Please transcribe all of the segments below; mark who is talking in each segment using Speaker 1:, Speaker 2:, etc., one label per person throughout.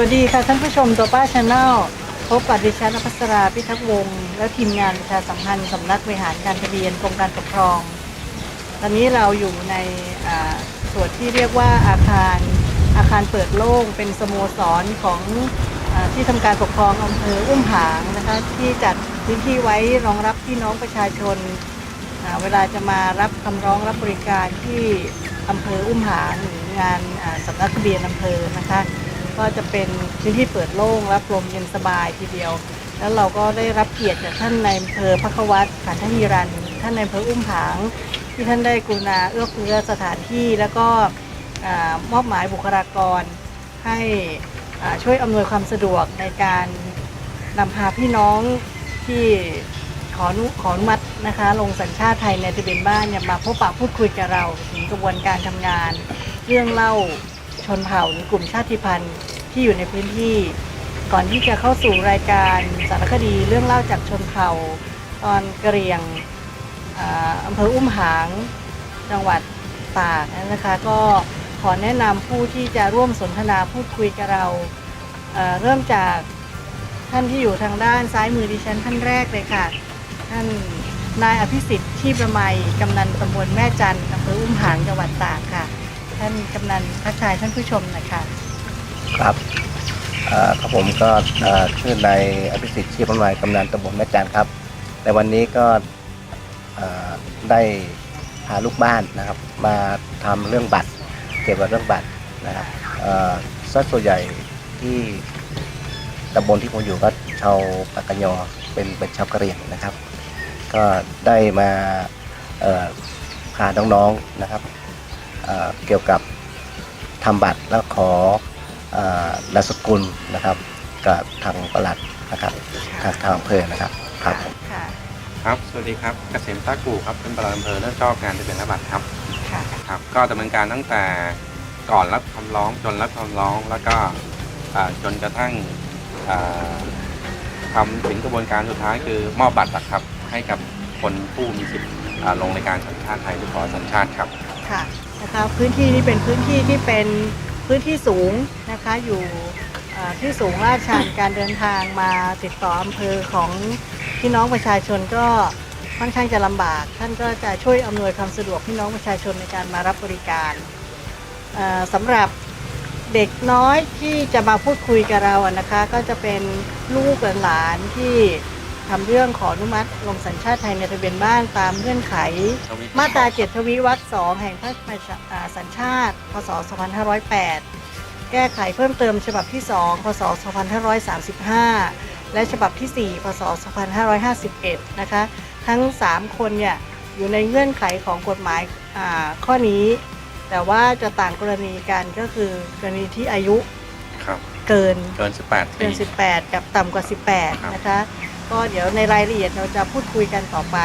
Speaker 1: วัสดีค่ะท่านผู้ชมตัวป้าชาแนลพบกับดิฉันอภัสราพิทักษ์วงศ์และทีมงานประชาสัมพันธ์สำนักบริหารการทะเบียนกรมการปกครอง ตอนนี้เราอยู่ในอ่าส่วนที่เรียกว่าอาคารอาคารเปิดโล่งเป็นสโมสรของอาที่ทำการปกครองอำเภออุ้มผางนะคะที่จัดพื้นที่ไว้รองรับพี่น้องประชาชนอ่าเวลาจะมารับคำร้องรับบริการที่อำเภออุ้มผางหรืองานอ่าสำนักทะเบียนอำเภอนะคะ ก็จะเป็นพื้นที่เปิดโล่งรับลมเย็นสบายทีเดียว แล้วเราก็ได้รับเกียรติจากท่านในอำเภอพระควัตขันธฮีรันท่านในอำเภออุ้มผาง ที่ท่านได้กรุณาเอื้อเฟื้อสถานที่แล้วก็มอบหมายบุคลากร ให้ช่วยอำนวยความสะดวกในการนำพาพี่น้องที่ขออนุขออนุมัตินะคะ ลงสัญชาติไทยในทะเบียนบ้านเนี่ยมาพบปะพูดคุยกับเรา ถึงกระบวนการทำงาน เรื่องเล่าชนเผ่าหรือกลุ่มชาติพันธุ์ ที่อยู่ในพื้นที่ ก่อนที่จะเข้าสู่รายการสารคดีเรื่องเล่าจากชนเผ่าตอนกระเรียงอ่าอำเภออุ้มหาง จังหวัดตากนะคะ ก็ขอแนะนำผู้ที่จะร่วมสนทนาพูดคุยกับเราเเริ่มจากท่านที่อยู่ทางด้านซ้ายมือดิฉันท่านแรกเลยค่ะ ท่านนายอภิสิทธิ์ชีพประไมยกำนันตำบลแม่จันทร์อำเภออุ้มหางจังหวัดตากค่ะ ท่านกำนันทักทายท่านผู้ชมหน่อยค่ะ
Speaker 2: ครับครับผมก็ชื่อนายอภิสิทธิ์ชีพประมายกำนันตำบลแม่จันครับ ในวันนี้ก็ได้พาลูกบ้านนะครับ มาทำเรื่องบัตรเกี่ยวกับเรื่องบัตรนะครับสัดส่วนใหญ่ที่ตำบลที่ผมอยู่ก็ชาวปากกยอเป็นเป็นชาวกะเหรี่ยงนะครับ ก็ได้มาพาน้องๆนะครับเกี่ยวกับทำบัตรแล้วขอ นามสกุลนะครับกับทางประหลัดนะครับทางทางอำเภอนะครับครับผม
Speaker 1: ค่ะ
Speaker 3: ครับ สวัสดีครับ เกษมตากูครับ เป็นประหลัดอำเภอและชอบงานทะเบียนและบัตรครับ
Speaker 1: ค่ะ
Speaker 3: ครับ ก็ดำเนินการตั้งแต่ก่อนรับคำร้อง จนรับคำร้อง แล้วก็อ่าจนกระทั่งอ่าทำถึงกระบวนการสุดท้ายคือมอบบัตรอะครับ ให้กับคนผู้มีสิทธิ์อ่าลงในการสัญชาติไทยหรือขอสัญชาติครับ
Speaker 1: ค่ะนะคะพื้นที่นี้เป็นพื้นที่ที่เป็น พื้นที่สูงนะคะอยู่ที่สูงลาดชันการเดินทางมาติดต่ออำเภอของพี่น้องประชาชนก็ค่อนข้างจะลำบาก ท่านก็จะช่วยอำนวยความสะดวกพี่น้องประชาชนในการมารับบริการสำหรับเด็กน้อยที่จะมาพูดคุยกับเราอะนะคะ ก็จะเป็นลูกหลานที่ ทำเรื่องขออนุมัติลงสัญชาติไทยในทะเบียนบ้านตามเงื่อนไข มาตราเจ็ดทวีวรรคสองแห่งพระราชอ่าสัญชาติ พศ 2508 แก้ไขเพิ่มเติมฉบับที่ 2 พศ 2535 และฉบับที่ 4 พศ 2551 นะคะ ทั้ง 3 คนเนี่ยอยู่ในเงื่อนไขของกฎหมายอ่าข้อนี้ แต่ว่าจะต่างกรณีกันก็คือกรณีที่อายุ
Speaker 3: ครับ
Speaker 1: เกิน
Speaker 3: เกิน 18ปี
Speaker 1: เกิน 18 กับต่ำกว่า 18 นะคะ ก็เดี๋ยวในรายละเอียดเราจะพูดคุยกันต่อไป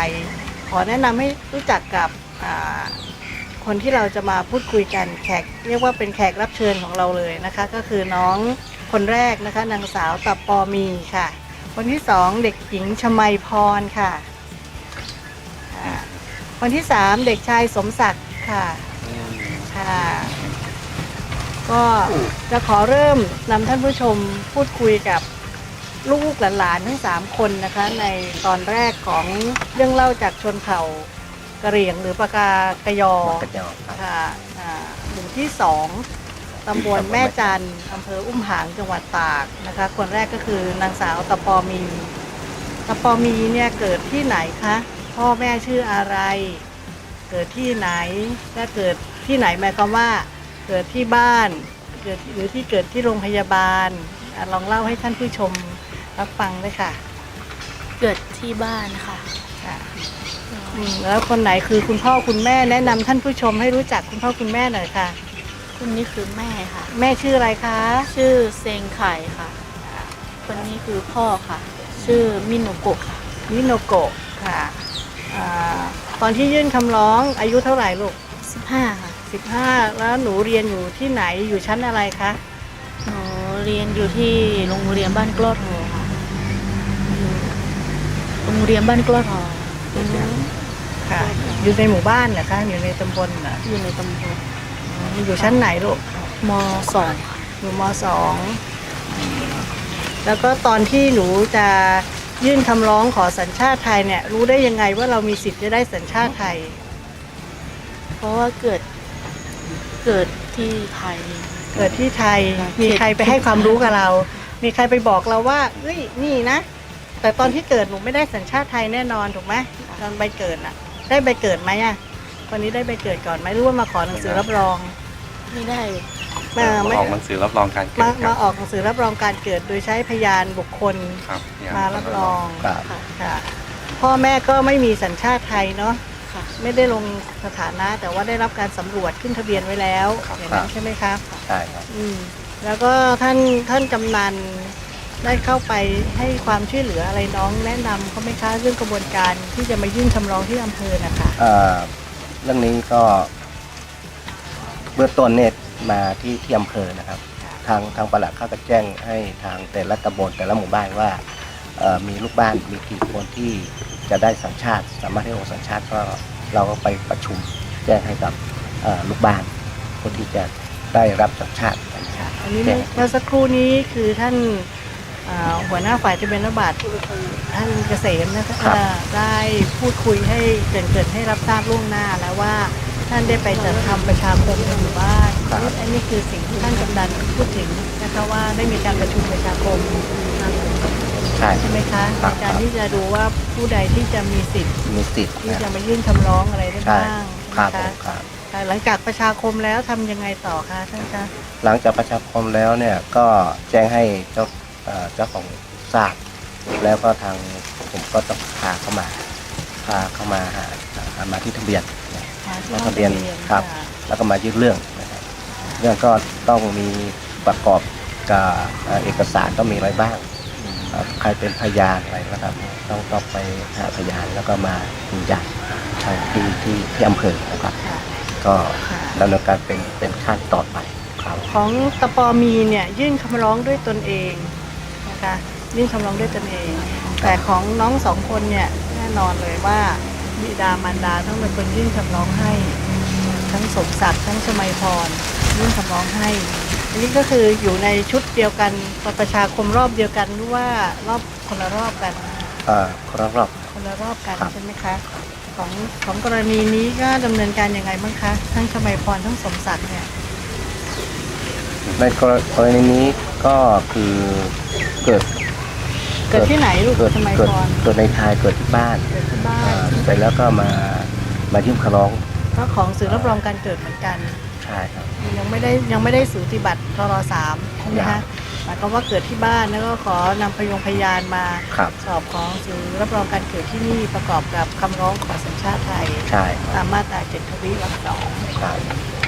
Speaker 1: ขอแนะนำให้รู้จักกับคนที่เราจะมาพูดคุยกันแขกเรียกว่าเป็นแขกรับเชิญของเราเลยนะคะ ก็คือน้องคนแรกนะคะนางสาวตับปอมีค่ะ คนที่สองเด็กหญิงชมัยพรค่ะ คนที่สามเด็กชายสมศักดิ์ค่ะค่ะ ก็จะขอเริ่มนำท่านผู้ชมพูดคุยกับ ลูกๆหลานๆทั้งสามคนนะคะ ในตอนแรกของเรื่องเล่าจากชนเผ่ากะเหรี่ยงหรือปากากยอ
Speaker 2: กันยอครับ
Speaker 1: ค่ะอ่าหมู่ที่สองตำบลแม่จันทร์อำเภออุ้มหางจังหวัดตากนะคะ คนแรกก็คือนางสาวตะปอมีตะปอมีเนี่ยเกิดที่ไหนคะพ่อแม่ชื่ออะไร เกิดที่ไหนและเกิดที่ไหนหมายความว่า เกิดที่บ้าน เกิดหรือที่เกิดที่โรงพยาบาลอะลองเล่าให้ท่านผู้ชม รับฟังด้วยค่ะ
Speaker 4: เกิดที่บ้านค่ะ
Speaker 1: ค่ะอืมแล้วคนไหนคือคุณพ่อคุณแม่แนะนำท่านผู้ชมให้รู้จักคุณพ่อคุณแม่หน่อยค่ะ
Speaker 4: คนนี้คือแม่ค่ะ
Speaker 1: แม่ชื่ออะไรคะ
Speaker 4: ชื่อเซงไข่ค่ะ คนนี้คือพ่อค่ะ ชื่อมิโนโกะค่ะ
Speaker 1: มิโนโกะค่ะอ่าตอนที่ยื่นคำร้องอายุเท่าไหร่ลูก
Speaker 4: 15 ค่ะ
Speaker 1: 15 แล้วหนูเรียนอยู่ที่ไหนอยู่ชั้นอะไรคะ
Speaker 4: หนูเรียนอยู่ที่โรงเรียนบ้านกล้อทอค่ะ โรงเรียนบ้านกล้อทอ
Speaker 1: ค่ะ อยู่ในหมู่บ้านเหรอคะอยู่ในตำบลเหรอ
Speaker 4: อยู่ในตำบล
Speaker 1: อยู่ชั้นไหนลูก
Speaker 4: มสองค่ะ
Speaker 1: อยู่มสองแล้วก็ตอนที่หนูจะยื่นคำร้องขอสัญชาติไทยเนี่ย รู้ได้ยังไงว่าเรามีสิทธิ์จะได้สัญชาติไทย
Speaker 4: เพราะว่าเกิดเกิดที่ไทย
Speaker 1: เกิดที่ไทย
Speaker 4: ค่ะ
Speaker 1: มีใครไปให้ความรู้กับเรา มีใครไปบอกเราว่าเอ้ยนี่นะ แต่ตอนที่เกิดหนูไม่ได้สัญชาติไทยแน่นอนถูกไหมตอนใบเกิดอะได้ใบเกิดไหมอะคนนี้ได้ใบเกิดก่อนไหมหรือว่ามาขอหนังสือรับรอง
Speaker 4: ไม่ได้
Speaker 1: มา
Speaker 3: มา
Speaker 1: ไม่
Speaker 3: ออกหนังสือรับรองการเกิ
Speaker 1: มา
Speaker 3: ดครั
Speaker 1: มา
Speaker 3: บ
Speaker 1: ออกหนังสือรับรองการเกิดโดยใช้พยานบุคคล
Speaker 3: ครับเนี่ย
Speaker 1: มารับรอง
Speaker 2: ครับ
Speaker 4: ค่ะ
Speaker 1: ค่ะ พ่อแม่ก็ไม่มีสัญชาติไทยเนาะ
Speaker 4: ค่ะ
Speaker 1: ไม่ได้ลงสถานะ แต่ว่าได้รับการสำรวจขึ้นทะเบียนไว้แล้วอย่างนั้นใช่ไหมครับ
Speaker 2: ใช่ครับ
Speaker 1: อืมแล้วก็ท่านท่านกำนัน ได้เข้าไปให้ความช่วยเหลืออะไรน้องแนะนำเขาไหมคะเรื่องกระบวนการที่จะมายื่นคำร้องที่อำเภอนะคะ
Speaker 2: เอ่อเรื่องนี้ก็เบื้องต้นเนี่ยมาที่ที่อำเภอนะครับ ทางทางปลัดเขาก็แจ้งให้ทางแต่ละตำบลแต่ละหมู่บ้านว่าเอ่อมีลูกบ้านมีกี่คนที่จะได้สัญชาติ สามารถให้ลงสัญชาติก็เราก็ไปประชุมแจ้งให้กับเอ่อลูกบ้านคนที่จะได้รับสัญชาติ
Speaker 1: อันนี้เมื่อเมื่อสักครู่นี้คือท่านอ่า หัวหน้าฝ่ายทะเบียนระบาดท่านเกษมนะคะอ่าได้พูดคุยให้เกรินๆให้รับทราบล่วงหน้าแล้วว่าท่านได้ไปจัดทำประชาคมในหมู่บ้านอันนี้คือสิ่งที่ท่านกำนันพูดถึงนะคะว่าได้มีการประชุมประชาคม
Speaker 2: ใช่
Speaker 1: ใช่ไหมคะ
Speaker 2: ครั
Speaker 1: ใน
Speaker 2: บ
Speaker 1: การที่จะดูว่าผู้ใดที่จะมีสิทธิ์
Speaker 2: มีสิทธิ์
Speaker 1: ที่
Speaker 2: นะ
Speaker 1: จะมายื่นคำร้องอะไรได้
Speaker 2: ใช่
Speaker 1: บ้าง
Speaker 2: ครับ
Speaker 1: ใช่
Speaker 2: ผ
Speaker 1: ไหม
Speaker 2: ม
Speaker 1: คะ
Speaker 2: ครับ
Speaker 1: ค่ะหลังจากประชาคมแล้วทำยังไงต่อคะท่านคะ
Speaker 2: หลังจากประชาคมแล้วเนี่ยก็แจ้งให้เจ้า เอ่อเจ้าของทราบแล้วก็ทางผมก็ต้องพาเข้ามาพาเข้ามาหาหามาที่ทะเบียนนะ
Speaker 1: หาที่
Speaker 2: ลง
Speaker 1: ห้อง
Speaker 2: ทะเบียนะครับ แล้วก็มายื่นเรื่องนะครับเรื่องก็ต้องมีประกอบกับเอ่อเอกสารต้องมีอะไรบ้างเอ่อใครเป็นพยานอะไรนะครับต้องต้องไปหาพยานแล้วก็มายืนยันทางที่ที่ที่อำเภอนะครับ
Speaker 1: ค่ะ
Speaker 2: ก็
Speaker 1: ค่ะ
Speaker 2: ดำเนินการเป็นเป็นขั้นต่อไปครับ
Speaker 1: ของตปอมีเนี่ยยื่นคำร้องด้วยตนเอง นะคะยื่นคำร้องด้วยตนเอง แต่ของน้องสองคนเนี่ยแน่นอนเลยว่าบิดามารดาต้องเป็นคนยื่นคำร้องให้ ทั้งสมศักดิ์ทั้งชมัยพรยื่นคำร้องให้ อันนี้ก็คืออยู่ในชุดเดียวกันประชาคมรอบเดียวกันหรือว่ารอบคนละรอบกัน
Speaker 2: เอ่อรอบรอบ
Speaker 1: คนละรอบกัน
Speaker 2: ครับ
Speaker 1: ใช่ไหมคะของของกรณีนี้ก็ดำเนินการยังไงบ้างคะทั้งชมัยพรทั้งสมศักดิ์เนี่ย
Speaker 2: ในกรกรณีนี้ ก็คือเกิด
Speaker 1: เกิดที่ไหนลูก
Speaker 2: เกิด
Speaker 1: ชมัย
Speaker 2: เกิด
Speaker 1: พร
Speaker 2: เกิดในไทยเกิดที่บ้าน
Speaker 1: เกิดที่บ้า
Speaker 2: เอ่อนเสร็จแล้วก็มามายื่นคำร้อง
Speaker 1: ก็ของสื่อรับรองการเกิดเหมือนกัน
Speaker 2: ใช่ครับ
Speaker 1: ยังไม่ได้ยังไม่ได้สูติบัตรทรสามใช่ไหม
Speaker 2: ยั
Speaker 1: คะ
Speaker 2: ง
Speaker 1: หมายความว่าเกิดที่บ้านแล้วก็ขอนำพยงพยานมา
Speaker 2: ครับ
Speaker 1: สอบของสื่อรับรองการเกิดที่นี่ประกอบกับคำร้องขอสัญชาติไทย
Speaker 2: ใช่ค
Speaker 1: ตา
Speaker 2: รับ
Speaker 1: มมาตราเจ็ดทวีวรรคสอง
Speaker 2: ใช่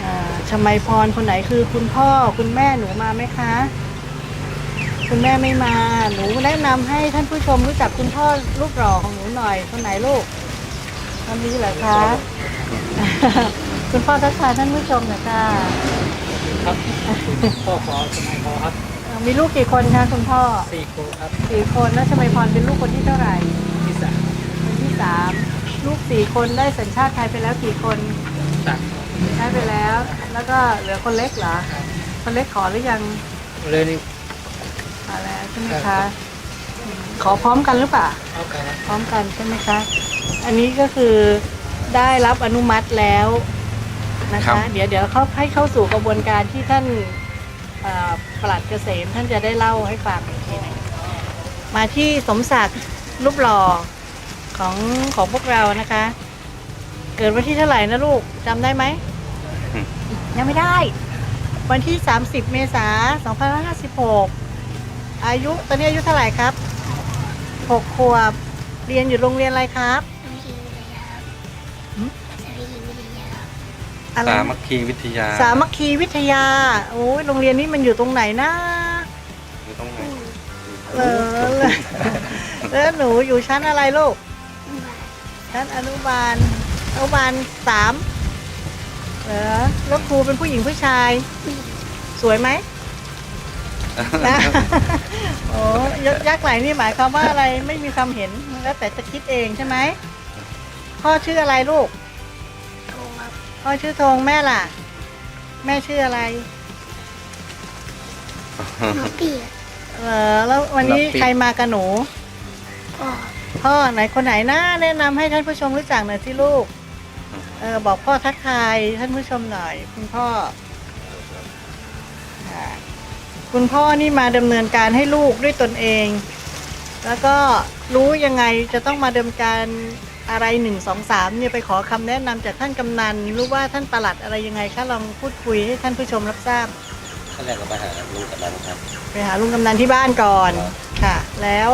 Speaker 1: อ่าชมัยพรคนไหนคือคุณพ่อคุณแม่หนูมาไหมคะ คุณแม่ไม่มา หนูแนะนำให้ท่านผู้ชมรู้จักคุณพ่อรูปหล่อของหนูหน่อย คนไหนลูกท่านนี้เหรอคะ คุณพ่อทักทายท่านผู้ชมหน่อยค่ะ
Speaker 5: ครับพ่อขอสมัยพอครับ
Speaker 1: เอ่อมีลูกกี่คนคะคุณพ่อ
Speaker 5: สี่ครูครับ
Speaker 1: สี่คนแล้วชมัยพรเป็นลูกคนที่เท่าไหร่
Speaker 5: ที่สาม
Speaker 1: คนที่สามลูกสี่คนได้สัญชาติไทยไปแล้วกี่คน
Speaker 5: ตัก
Speaker 1: ได้ไปแล้ว แล้วก็เหลือคนเล็กเหรอคนเล็กขอหรือยัง
Speaker 5: เลยนี่
Speaker 1: มาแล้วใช่ไหม
Speaker 5: ครั
Speaker 1: คะ
Speaker 5: บ
Speaker 1: อืมขอพร้อมกันหรือเปล่า
Speaker 5: เอากันครับ
Speaker 1: พร้อมกันใช่ไหมคะ อันนี้ก็คือได้รับอนุมัติแล้วนะ
Speaker 3: ครั
Speaker 1: คะ
Speaker 3: บ
Speaker 1: เดี๋ยวเดี๋ยวเขาให้เข้าสู่กระบวนการที่ท่านเอ่อปลัดเกษมท่านจะได้เล่าให้ฟังอีกทีหนึงมาที่สมศักดิ์รูปหล่อของของพวกเรานะคะ เกิดวันที่เท่าไหร่นะลูกจำได้ไหมยังไม่ได้ วันที่ 30 เมษายน2556 อายุตอนนี้อายุเท่าไหร่ครับ6ขวบ เรียนอยู่โรงเรียนอะไรครับ อะไร
Speaker 3: สา
Speaker 1: นะ
Speaker 3: มัคคีวิทยา
Speaker 1: สามัคคีวิทยา โอ้ยโรงเรียนนี้มันอยู่ตรงไหนนะ
Speaker 3: อยู่ตรงไหน
Speaker 1: เออแล้วแล้วหนูอยู่ชั้นอะไรลูก ชั้นอนุบาล อนุบาลสามเหรอแล้วครูเป็นผู้หญิงผู้ชาย สวยไหม นะโอ้ยกยักษ์ไหลนี่หมายความว่าอะไรไม่มีความเห็นแล้วแต่จะคิดเองใช่ไหมพ่อชื่ออะไรลูกพ่อชื่อธงแม่ล่ะ แม่ชื่ออะไร
Speaker 6: หมอเปียก
Speaker 1: อเออแล้ววันนี้
Speaker 2: รับปี
Speaker 1: ใครมากับหนูพ่อไหนคนไหนนะแนะนำให้ท่านผู้ชมรู้จักหน่อยสิลูกเออบอกพ่อทักทายท่านผู้ชมหน่อย คุณพ่อ ค่ะคุณพ่อนี่มาดำเนินการให้ลูกด้วยตนเอง แล้วก็รู้ยังไงจะต้องมาดำเนินการอะไรหนึ่งสองสามเนี่ยไปขอคำแนะนำจากท่านกำนันรู้ว่าท่านประหลัดอะไรยังไงคะลองพูดคุยให้ท่านผู้ชมรับทราบ
Speaker 6: ขั้นแรกเราไปหาลุงกับนันครับ
Speaker 1: ไปหาลุงกำนันที่บ้านก่อนค่ะ แล้ว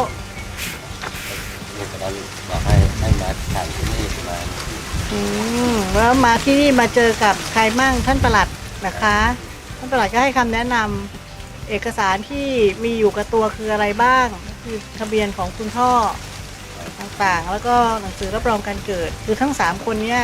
Speaker 6: ลุงกับนันบอกให้ให้มาถ่ายที่นี่มา
Speaker 1: อืมแล้วมาที่นี่มาเจอกับใครมั่งท่านประหลัดนะคะ ท่านประหลัดก็ให้คำแนะนำ เอกสารที่มีอยู่กับตัวคืออะไรบ้าง คือทะเบียนของคุณพ่อต่างๆ แล้วก็หนังสือรับรองการเกิด คือทั้งสามคนเนี้ย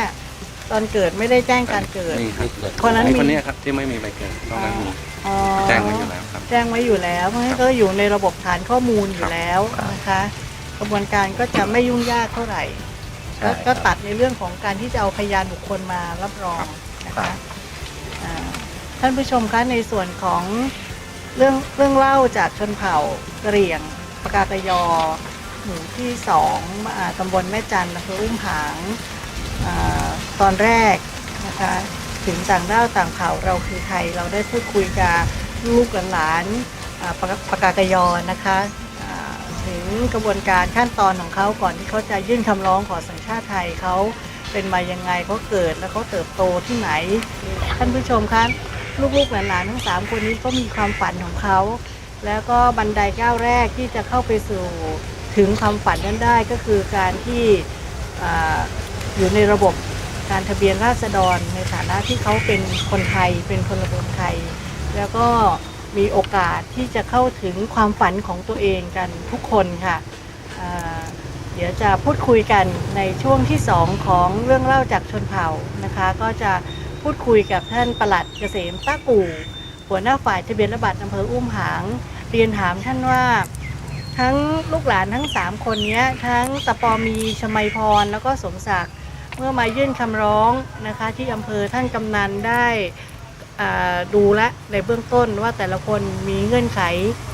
Speaker 1: ตอนเกิดไม่ได้แจ้งการเกิด
Speaker 3: นี่ครับ
Speaker 6: เกิด
Speaker 1: คนนั้น
Speaker 3: ไอ้
Speaker 1: มี
Speaker 3: คนเนี้ยครับที่ไม่มีใบเกิดตรงนั้นมี
Speaker 1: อ๋อ
Speaker 3: แจ้งไว้อยู่แล้วครับ
Speaker 1: แจ้งไว้อยู่แล้วเพราะฉะนั้นก็อยู่ในระบบฐานข้อมูลอยู่แล้วนะคะ กระบวนการก็จะไม่ยุ่งยากเท่าไหร่
Speaker 2: ใช่
Speaker 1: ก็
Speaker 2: ครับ
Speaker 1: ก็ตัดในเรื่องของการที่จะเอาพยานบุคคลมารับรองนะ
Speaker 2: ครั
Speaker 1: คะ
Speaker 2: บ
Speaker 1: อ่าท่านผู้ชมคะในส่วนของ เรื่องเรื่องเล่าจากชนเผ่ากะเหรี่ยงปากากยอ หมู่ที่สองอาตำบลแม่จันทร์อำเภออุ้มผางอาตอนแรกนะคะถึงต่างด้าวต่างเผ่าเราคือใครเราได้พูดคุยกับลูกหลานอ่าปากปากากยอนะคะอ่าถึงกระบวนการขั้นตอนของเขาก่อนที่เขาจะยื่นคำร้องขอสัญชาติไทยเขาเป็นมายังไงเขาเกิดแล้วเขาเติบโตที่ไหน ท่านผู้ชมคะ ลูกๆหลานๆทั้งสามคนนี้ก็มีความฝันของเขา แล้วก็บันไดก้าวแรกที่จะเข้าไปสู่ถึงความฝันนั้นได้ก็คือการที่ออยู่ในระบบการทะเบียนราษฎรในฐานะที่เขาเป็นคนไทยเป็นพลเมืองไทย แล้วก็มีโอกาสที่จะเข้าถึงความฝันของตัวเองกันทุกคนค่ะเดี๋ยวจะพูดคุยกันในช่วงที่สองของเรื่องเล่าจากชนเผ่านะคะ ก็จะ พูดคุยกับท่านประหลัดเกษมต้ากู่หัวหน้าฝ่ายทะเบียนระบัตรอำเภออุ้มผาง เรียนถามท่านว่าทั้งลูกหลานทั้ง 3 คนนี้ทั้งตะปอมีชมัยพรแล้วก็สมศักดิ์เมื่อมายื่นคำร้องนะคะ ที่อำเภอท่านกำนันได้ดูและในเบื้องต้นว่าแต่ละคนมีเงื่อนไข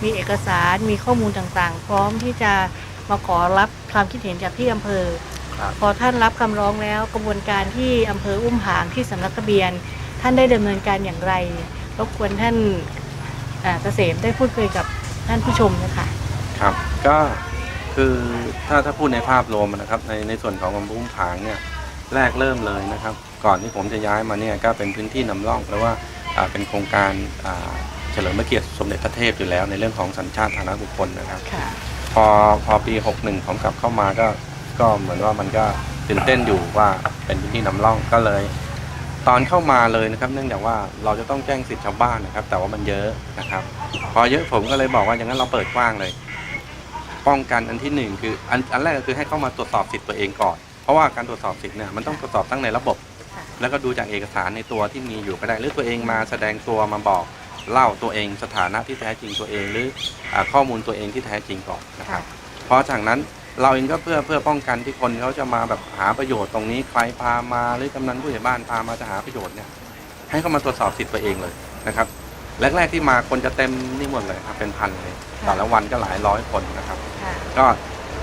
Speaker 1: มีเอกสาร มีข้อมูลต่างๆ พร้อมที่จะมาขอรับความคิดเห็นจากที่อำเภอ พอท่านรับคำร้องแล้วกระบวนการที่อำเภออุ้มผางที่สำนักทะเบียน ท่านได้ดำเนินการอย่างไรรบกวนท่านอ่าเกษมได้พูดคุยกับท่านผู้ชมนะคะ
Speaker 3: ครับก็คือถ้าถ้าพูดในภาพรวมนะครับในในส่วนของอำเภออุ้มผางเนี่ยแรกเริ่มเลยนะครับ ก่อนที่ผมจะย้ายมาเนี่ยก็เป็นพื้นที่นำร่องแปลว่าอ่าเป็นโครงการอ่าเฉลิมพระเกียรติสมเด็จพระเทพอยู่แล้วในเรื่องของสัญชาติฐานะบุคคลนะครับ
Speaker 1: ค่ะ
Speaker 3: พอพอปี 61ผมกลับเข้ามาก็ ก็เหมือนว่ามันก็ตื่นเต้นอยู่ว่าเป็นพื้นที่นำร่องก็เลย ตอนเข้ามาเลยนะครับ เนื่องจากว่าเราจะต้องแจ้งสิทธิชาวบ้านนะครับ แต่ว่ามันเยอะนะครับ พอเยอะผมก็เลยบอกว่าอย่างนั้นเราเปิดกว้างเลย ป้องกันอันที่หนึ่งคืออันอันแรกก็คือให้เข้ามาตรวจสอบสิทธิ์ตัวเองก่อน เพราะว่าการตรวจสอบสิทธิ์เนี่ยมันต้องตรวจสอบตั้งในระบบ แล้วก็ดูจากเอกสารในตัวที่มีอยู่ก็ได้หรือตัวเองมาแสดงตัวมาบอกเล่าตัวเองสถานะที่แท้จริงตัวเองหรืออข้อมูลตัวเองที่แท้จริงก่อนนะครับเพราะจากนั้น เราเองก็เพื่อเพื่อป้องกันที่คนเขาจะมาแบบหาประโยชน์ตรงนี้ใครพามาหรือกำนันผู้ใหญ่บ้านพามาจะหาประโยชน์เนี่ยให้เขามาตรวจสอบสิทธิ์ตัวเองเลยนะครับแรกๆที่มาคนจะเต็มนี่หมดเลยครับเป็นพันเลยแต่ละวันก็หลายร้อยคนนะครับ
Speaker 1: ค่ะ
Speaker 3: ก็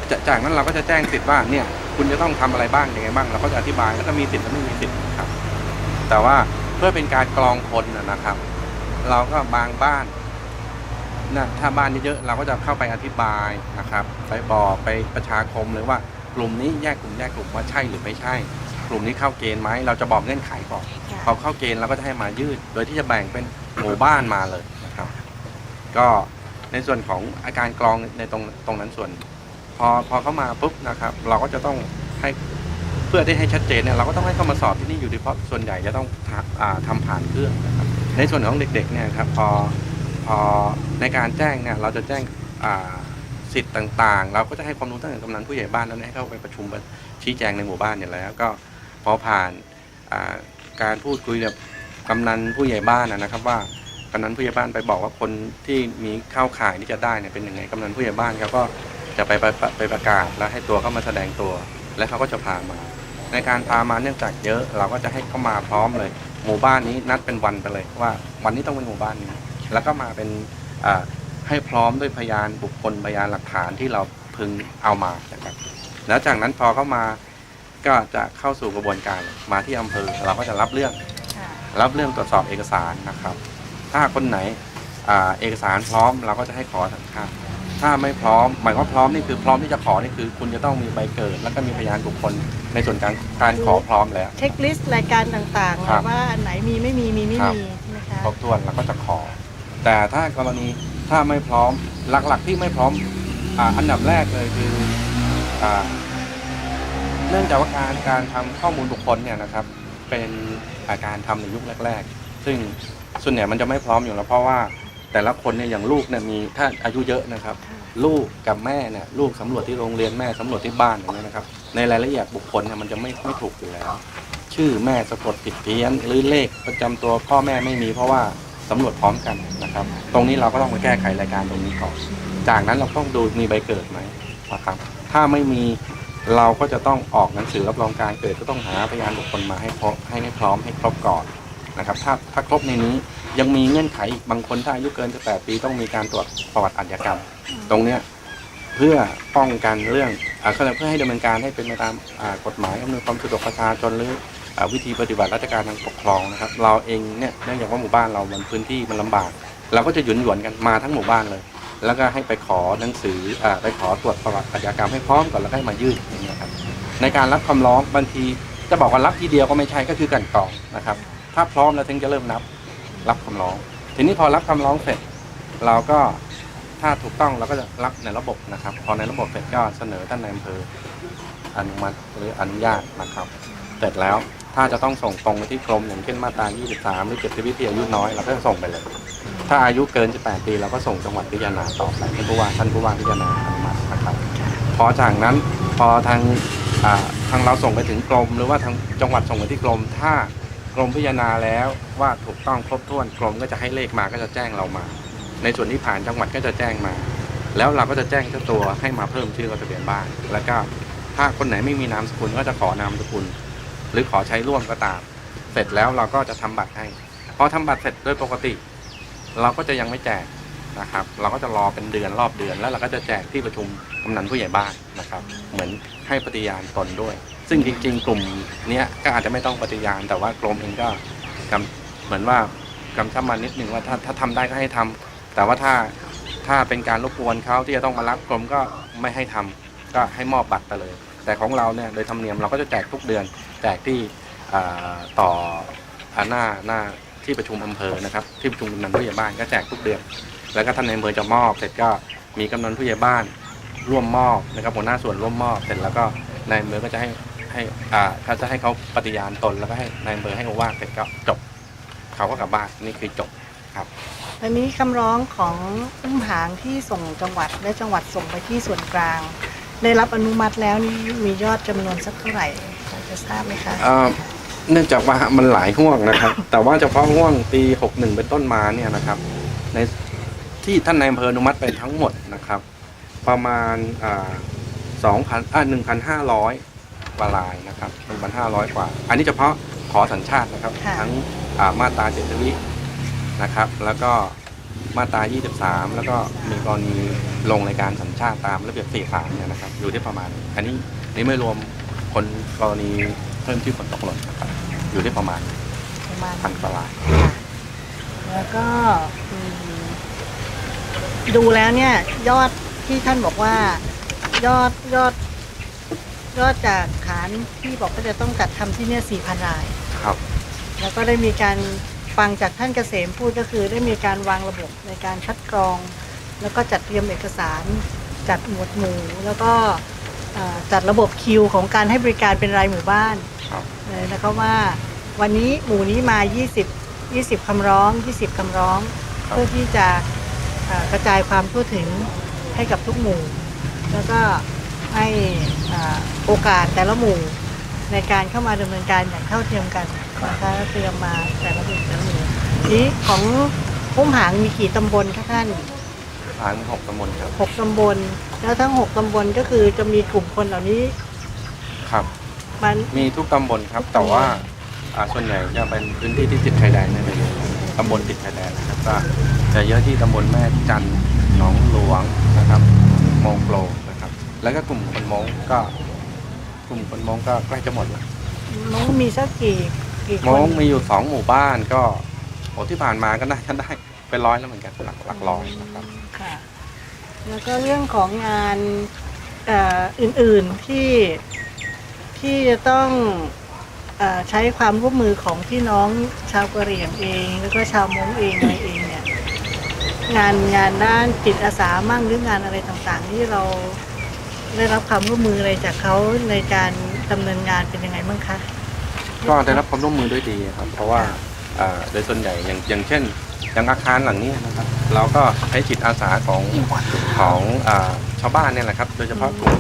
Speaker 3: จะจากนั้นเราก็จะแจ้งสิทธิ์ว่าเนี่ยคุณจะต้องทำอะไรบ้างยังไงบ้างเราก็จะอธิบายแล้วก็มีสิทธิ์และไม่มีสิทธิ์ครับ แต่ว่าเพื่อเป็นการกรองคนนะนะครับ เราก็บางบ้าน นะถ้าบ้านเยอะๆเราก็จะเข้าไปอธิบายนะครับไปบอกไปประชาคมเลยว่ากลุ่มนี้แยกกลุ่มแยกกลุ่มว่าใช่หรือไม่ใช่ กลุ่มนี้เข้าเกณฑ์ไหมเราจะบอกเงื่อนไขก่อนพอเข้าเกณฑ์เราก็จะให้มายืด โดยที่จะแบ่งเป็นหมู่บ้านมาเลยนะครับ ก็ในส่วนของอาการกรองในตรงตรงนั้นส่วน พอพอเข้ามาปุ๊บนะครับ เราก็จะต้องให้เพื่อที่ให้ชัดเจนเนี่ยเราก็ต้องให้เข้ามาสอบที่นี่อยู่ดีเพราะส่วนใหญ่จะต้องทำอ่าทำผ่านเครื่องนะครับในส่วนของเด็กๆเนี่ยครับพอพอ ในการแจ้งเนี่ยเราจะแจ้งสิทธิ์ต่างๆ เราก็จะให้ความรู้ตั้งแต่กำนันผู้ใหญ่บ้านแล้วให้เข้าไปประชุมชี้แจงในหมู่บ้านอยู่แล้วก็พอผ่านาการพูดคุยกับกำนันผู้ใหญ่บ้านนะครับว่ากำนันผู้ใหญ่บ้านไปบอกว่าคนที่มีเข้าข่ายที่จะได้เนี่ยเป็นยังไงกำนันผู้ใหญ่บ้านเขาก็จะไปไปไปไปประกาศแล้วให้ตัวเข้ามาแสดงตัว และเขาก็จะพามา ในการพามาเนื่องจากเยอะเราก็จะให้เข้ามาพร้อมเลย หมู่บ้านนี้นัดเป็นวันไปเลยว่าวันนี้ต้องเป็นหมู่บ้านนี้ แล้วก็มาเป็นอ่าให้พร้อมด้วยพยานบุคคลพยานหลักฐานที่เราพึงเอามานะครับแล้วจากนั้นพอเข้ามาก็จะเข้าสู่กระบวนการมาที่อำเภอเราก็จะรับเรื่อง
Speaker 1: ค่ะ
Speaker 3: รับเรื่องตรวจสอบเอกสารนะครับ ถ้าคนไหนอ่าเอกสารพร้อมเราก็จะให้ขอสัญชาติถ้าไม่พร้อม หมายความว่าพร้อมนี่คือพร้อมที่จะขอนี่คือ คุณจะต้องมีใบเกิด แล้วก็มีพยานบุคคลในส่วนการการขอพร้อมแล้ว
Speaker 1: เช็คลิสต์รายการต่าง
Speaker 3: ครับ
Speaker 1: ๆว่าอันไหนมีไม่มีมีไม่
Speaker 3: ครับ
Speaker 1: มีใช่ไหมคะ
Speaker 3: ครบถ้วนเราก็จะขอ แต่ถ้ากรณีถ้าไม่พร้อมหลักๆที่ไม่พร้อมออันดับแรกเลยคืออเนื่องจากว่าการการทำข้อมูลบุคคลเนี่ยนะครับ เป็นอาการทำในยุคแรก ๆ ซึ่งส่วนใหญ่มันจะไม่พร้อมอยู่แล้วเพราะว่าแต่ละคนเนี่ยอย่างลูกเนี่ยมีถ้าอายุเยอะนะครับ ลูกกับแม่เนี่ยลูกสำรวจที่โรงเรียนแม่สำรวจที่บ้านอย่างเงี้ยนะครับ ในรายละเอียดบุคคลเนี่ยมันจะไม่ไม่ถูกอยู่แล้ว ชื่อแม่สะกดผิดเพี้ยนหรือเลขประจำตัวพ่อแม่ไม่มีเพราะว่า สำรวจพร้อมกันนะครับ ตรงนี้เราก็ต้องมาแก้ไขรายการตรงนี้ก่อน จากนั้นเราต้องดูมีใบเกิดไหมนะครับ ถ้าไม่มีเราก็จะต้องออกหนังสือรับรองการเกิดก็ต้องหาพยานบุคคลมาให้ครบให้ให้พร้อมให้ครบก่อนนะครับ ถ้าถ้าครบในนี้ยังมีเงื่อนไขอีกบางคนถ้าอายุเกิน18ปีต้องมีการตรวจประวัติอาชญากรรม ตรงเนี้ยเพื่อป้องกันเรื่องอ่าเขาเพื่อให้ดำเนินการให้เป็นไปตามกฎหมายอำนวยความสะดวกประชาชนหรือ วิธีปฏิบัติราชการทางปกครองนะครับ เราเองเนี่ยเนื่องจากว่าหมู่บ้านเรามันพื้นที่มันลำบาก เราก็จะหยุนหยวนกันมาทั้งหมู่บ้านเลย แล้วก็ให้ไปขอหนังสืออไปขอตรวจประวัติอาชญากรรมให้พร้อมก่อนแล้วก็ให้มายื่นอย่างเงี้ยครับในการรับคำร้องบางทีจะบอกว่ารับทีเดียวก็ไม่ใช่ก็คือกันกรองนะครับ ถ้าพร้อมแล้วถึงจะเริ่มนับรับคำร้อง ทีนี้พอรับคำร้องเสร็จ เราก็ถ้าถูกต้องเราก็จะรับในระบบนะครับ พอในระบบเสร็จก็เสนอท่านนายอำเภออนุมัติหรืออนุญาตนะครับ เสร็จแล้ว ถ้าจะต้องส่งตรงไปที่กรมอย่างเช่นมาตรา 23 หรือเก็บชีวิตที่อายุน้อยเราก็จะส่งไปเลย ถ้าอายุเกิน 18 ปีเราก็ส่งจังหวัดพิจารณาต่อไปท่านผู้ว่าท่านผู้ว่าพิจารณาอนุมัตินะครับพอจากนั้นพอทางทางเราส่งไปถึงกรม หรือว่าทางจังหวัดส่งไปที่กรม ถ้ากรมพิจารณาแล้วว่าถูกต้องครบถ้วนกรมก็จะให้เลขมาก็จะแจ้งเรามา ในส่วนที่ผ่านจังหวัดก็จะแจ้งมา แล้วเราก็จะแจ้งเจ้าตัวให้มาเพิ่มชื่อเราทะเบียนบ้านแล้วก็ถ้าคนไหนไม่มีนามสกุลก็จะขอนามสกุล หรือขอใช้ร่วมก็ตาม เสร็จแล้วเราก็จะทำบัตรให้พอทำบัตรเสร็จโดยปกติ เราก็จะยังไม่แจกนะครับ เราก็จะรอเป็นเดือนรอบเดือนแล้วเราก็จะแจกที่ประชุมกำนันผู้ใหญ่บ้านนะครับ เหมือนให้ปฏิญาณตนด้วย ซึ่งจริง ๆ กลุ่มเนี้ยก็อาจจะไม่ต้องปฏิญาณ แต่ว่ากรมเองก็เหมือนว่ากำชับมานิดนึงว่าถ้าถ้าทำได้ก็ให้ทำแต่ว่าถ้าถ้าเป็นการรบกวนเขาที่จะต้องมารับกรมก็ไม่ให้ทำก็ให้มอบบัตรไปเลย แต่ของเราเนี่ยโดยธรรมเนียมเราก็จะแจกทุกเดือนแจกที่ต่ออหน้าหน้าที่ประชุมอำเภอนะครับที่ประชุมกำนันผู้ใหญ่บ้านก็แจกทุกเดือน แล้วก็ท่านในอำเภอจะมอบเสร็จก็มีกำนันผู้ใหญ่บ้านร่วมมอบนะครับหัวหน้าส่วนร่วมมอบเสร็จแล้วก็นายอำเภอก็จะให้ให้อ่าเขาจะให้เขาปฏิญาณตนแล้วก็ให้นายอำเภอให้โอวาทเสร็จก็จบเขาก็กลับบ้านนี่คือจบ
Speaker 1: อันนี้คำร้องของอุ้มหางที่ส่งจังหวัดและจังหวัดส่งไปที่ส่วนกลาง ได้รับอนุมัติแล้วนี่มียอดจำนวนสักเท่าไหร่พอจะทราบไหมคะ
Speaker 3: เอ่อเนื่องจากว่ามันหลายห่วงนะครับ แต่ว่าเฉพาะห่วงปี 61 เป็นต้นมาเนี่ยนะครับ ในที่ท่านนายอำเภออนุมัติไปทั้งหมดนะครับ ประมาณอ่า2,000อ่า1,500กว่าลายนะครับ1,500 กว่า อันนี้เฉพาะขอสัญชาตินะครับ
Speaker 1: ค่ะ
Speaker 3: ทั้งอ่ามาตราเจ็ดวินะครับ แล้วก็ มาตรา 23 แล้วก็มีกรณีลงรายการสัญชาติตามระเบียบ43เนี่ยนะครับ อยู่ที่ประมาณ อันนี้นี่ไม่รวมคนกรณีเพิ่มชื่อคนตกหล่นนะครับอยู่ที่ประมาณ
Speaker 1: ประมาณ
Speaker 3: พันกว่าลาย
Speaker 1: ค่ะแล้วก็อืมดูแล้วเนี่ยยอดที่ท่านบอกว่า ยอดยอด ยอดจากฐานที่บอกว่าจะต้องจัดทำที่เนี่ยสี่พันราย
Speaker 3: ครับ
Speaker 1: แล้วก็ได้มีการ ฟังจากท่านเกษมพูดก็คือได้มีการวางระบบในการคัดกรอง แล้วก็จัดเตรียมเอกสาร จัดหมวดหมู่ แล้วก็เอ่อจัดระบบคิวของการให้บริการเป็นรายหมู่บ้าน
Speaker 3: ครับ
Speaker 1: เลยนะครับว่าวันนี้หมู่นี้มา 20 20 คำร้อง 20 คำร้อง
Speaker 3: ครับ
Speaker 1: เพื่อที่จะเอ่อกระจายความทั่วถึงให้กับทุกหมู่ แล้วก็ให้อ่าโอกาสแต่ละหมู่ในการเข้ามาดำเนินการอย่างเท่าเทียมกัน นะคะเตรียมมาแต่ละหมู่แต่ละหมู่นี้ของพุ่มหางมีกี่ตำบลคะท่าน
Speaker 3: ทางหกตำบลครับ
Speaker 1: หกตำบล แล้วทั้งหกตำบลก็คือจะมีกลุ่มคนเหล่านี้
Speaker 3: ครับ
Speaker 1: มัน
Speaker 3: มีทุกตำบลครับ แต่ว่าอ่าส่วนใหญ่จะเป็นพื้นที่ที่ติดชายแดนเนี่ยเลยตำบลติดชายแดนนะครับก็จะเยอะที่ตำบลแม่จันทร์หนหนองหลวงนะครับโมงโปรนะครับ แล้วก็กลุ่มคนมงก็ กลุ่มคนมงก็ใกล้จะหมดละ
Speaker 1: น้องมีสักกี่ กี่
Speaker 3: ม
Speaker 1: คน
Speaker 3: งมีอยู่สองหมู่บ้านก็โอ้ที่ผ่านมาก็น่าจะได้เป็นร้อยแล้วเหมือนกันหลักหลักร้อยนะครับ
Speaker 1: ค่ะ แล้วก็เรื่องของงานเอ่ออื่นๆที่ที่จะต้องเออใช้ความร่วมมือของพี่น้องชาวกะเหรี่ยงเอง แล้วก็ชาวมงเองอะไรเองเนี่ยงานงานด้านจิตอาสามั่งหรืองานอะไรต่างๆ ที่เราได้รับความร่วมมืออะไรจากเขาในการดำเนินงานเป็นยังไงบ้างคะ
Speaker 3: ก็ได้รับความร่วมมือด้วยดีครับ เพราะว่าเอ่อโดยส่วนใหญ่อย่างอย่างเช่น อย่างอาคารหลังนี้นะครับ เราก็ใช้จิตอาสาของของเอ่อชาวบ้านเนี่ยแหละครับ โดยเฉพาะกลุ่ม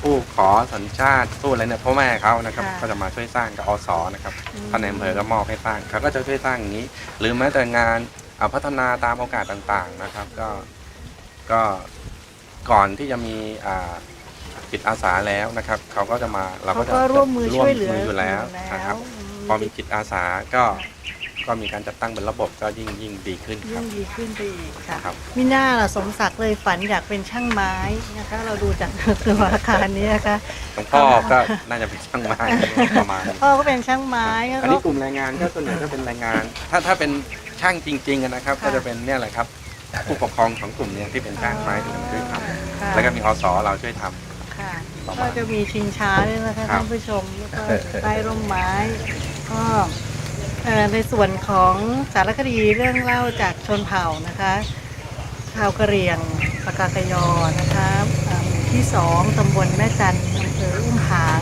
Speaker 3: ผู้ขอสัญชาติผู้อะไรเนี่ยพ่อแม่เขานะครับ
Speaker 1: ค่ะ
Speaker 3: ก็จะมาช่วยสร้างกับอสนะครับ
Speaker 1: อืม
Speaker 3: ท่านในอำเภอก็มอบให้สร้างเขาก็จะช่วยสร้างอย่างนี้ หรือแม้แต่งานเอ่อพัฒนาตามโอกาสต่างๆนะครับ ก็ก็ก่อนที่จะมีอ่า จิตอาสาแล้วนะครับเขาก็จะมาเรา
Speaker 1: เขา
Speaker 3: ก็จะ
Speaker 1: ก็ร่วมมือช่วยเหลือ
Speaker 3: ร่วมมืออยู่แล้วนะครับพอมีจิตอาสาก็ก็มีการจัดตั้งเป็นระบบก็ยิ่งยิ่งดีขึ้นค
Speaker 1: ยิ่
Speaker 3: รับ
Speaker 1: งดีขึ้นไปอีกค่ะ
Speaker 3: ครับ
Speaker 1: มิน่าล่ะสมศักดิ์เลยฝันอยากเป็นช่างไม้นะคะ เราดูจาก ตัวอาคารนี้นะคะ
Speaker 3: หลวงพ่อก็น่าจะเป็นช่างไม้ประมาณนี้
Speaker 1: พ่อก็เป็นช่างไม้แล้ว
Speaker 3: อัน
Speaker 1: ก็
Speaker 3: นี้กลุ่มแรงงานก็ส่วนใหญ่ก็เป็นแรงงาน ถ้าถ้าเป็นช่างจริงๆอะนะครับ
Speaker 1: ค่ะ
Speaker 3: ก็จะเป็นเนี่ยแหละครับผู้ปกครองของกลุ่มเนี้ที่เป็นช่างไม้ที่มาช่วยท
Speaker 1: ค่ะำ
Speaker 3: แล้วก็มีอสเราช่วยทำ
Speaker 1: ค่ะ
Speaker 3: ประมาณ
Speaker 1: ก็จะมีชิงช้าด้วยนะคะ
Speaker 3: ครับ
Speaker 1: ท่านผู้ชมแล้วก็ใต้ร่มไม้ก็เอ่อในส่วนของสารคดีเรื่องเล่าจากชนเผ่านะคะชาวกะเหรี่ยงปากากยอนะคะอ่าหมู่ที่สองตำบลแม่จันทร์อำเภออุ้มผาง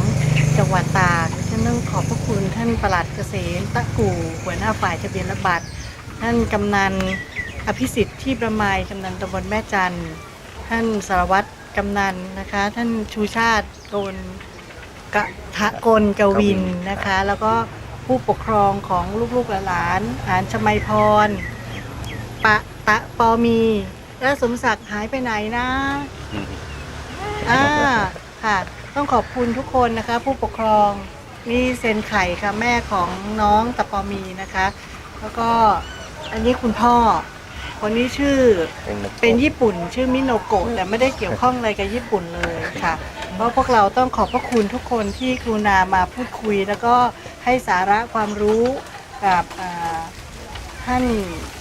Speaker 1: จังหวัดตากฉันต้องขอบพระคุณท่านประหลัดเกษมตะกู่หัวหน้าฝ่ายทะเบียนระบัตรท่านกำนันอภิสิทธิ์ที่ประมายกำนันตำบลแม่จันทร์ ท่านสารวัตร กำนันนะคะ ท่านชูชาติโกนกะทะกลกวินนะคะ แล้วก็ผู้ปกครองของลูกๆหลานๆอานชมัยพร ปะตะปอมี และสมศักดิ์หายไปไหนนะ
Speaker 3: อืม
Speaker 1: อ่าค่ะ ต้องขอบคุณทุกคนนะคะ ผู้ปกครองนี่เซนไข่ค่ะแม่ของน้องตะปอมีนะคะ แล้วก็อันนี้คุณพ่อ คนนี้ชื่อเป็นญี่ปุ่น ชื่อมิโนโกะแต่ไม่ได้เกี่ยวข้องอะไรกับญี่ปุ่นเลยค่ะ เพราะพวกเราต้องขอบพระคุณทุกคนที่กรุณามาพูดคุย แล้วก็ให้สาระความรู้กับอ่าท่าน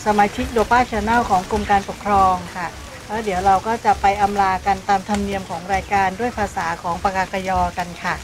Speaker 1: สมาชิกโดป้าชาแนลของกรมการปกครองค่ะแล้วเดี๋ยวเราก็จะไปอำลากันตามธรรมเนียมของรายการด้วยภาษาของปากากยอกันค่ะ